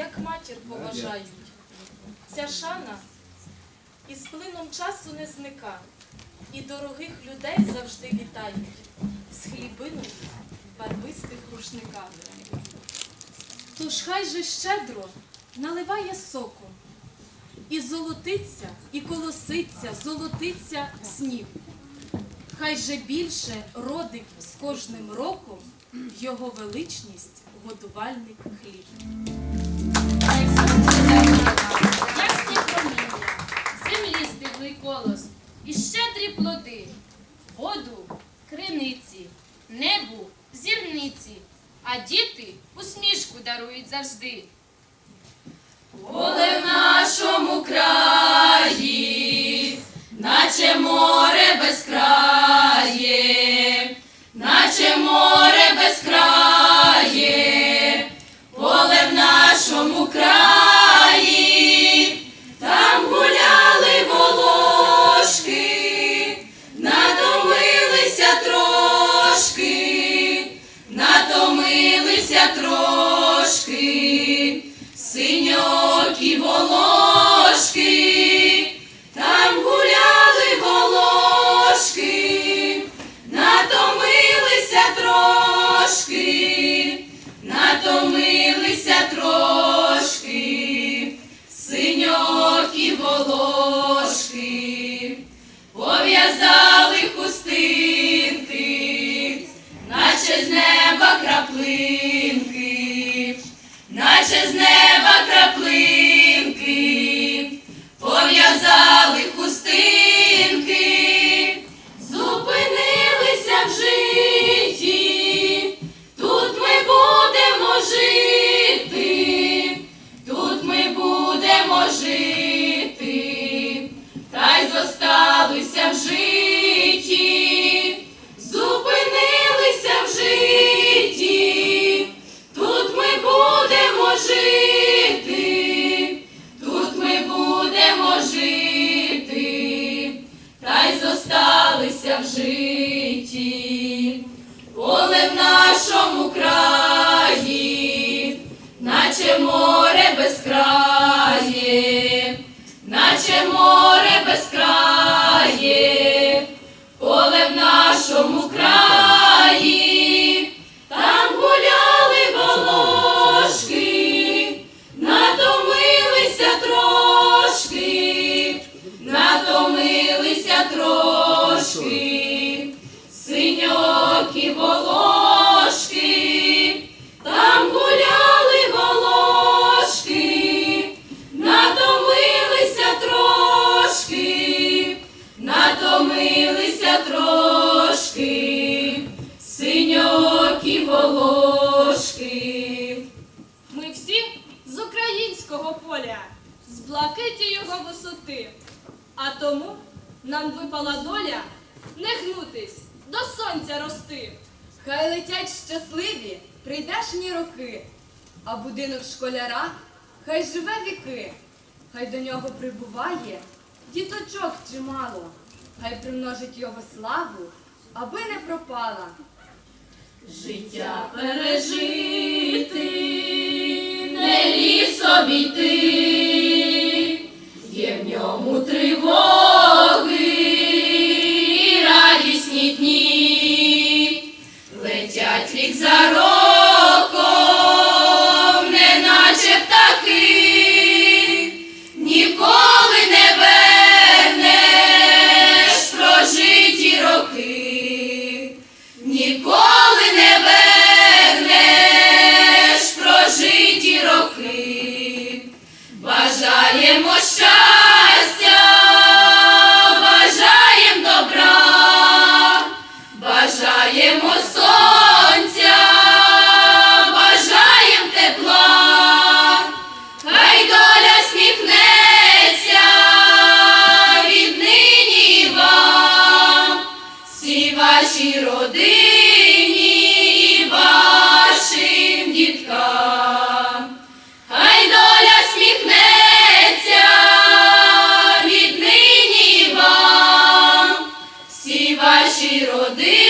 як матір поважають. Ця шана із плином часу не зника, і дорогих людей завжди вітають з хлібиною в барвистих рушниках. Тож хай же щедро наливає соку, і золотиться, і колоситься, золотиться сніг. Хай же більше родить з кожним роком його величність годувальник хліб. Плоди, воду криниці, небу зірниці, а діти усмішку дарують завжди. Поле в нашому краї, наче море безкрає, наче море безкрає, волошки, пов'язали хустинки, наче з неба краплинки наче з неба в житті, поле в нашому краї, наче море безкрає, наче море безкрає, з блакиті його висоти. А тому нам випала доля не гнутись, до сонця рости. Хай летять щасливі прийдешні роки, а будинок школяра хай живе віки, хай до нього прибуває діточок чимало, хай примножить його славу, аби не пропала. Життя пережити, не ліс обійти, рік за роком, неначе птахи, ніколи не вернеш прожиті роки. Ніколи не вернеш прожиті роки. Бажаємо. Deus.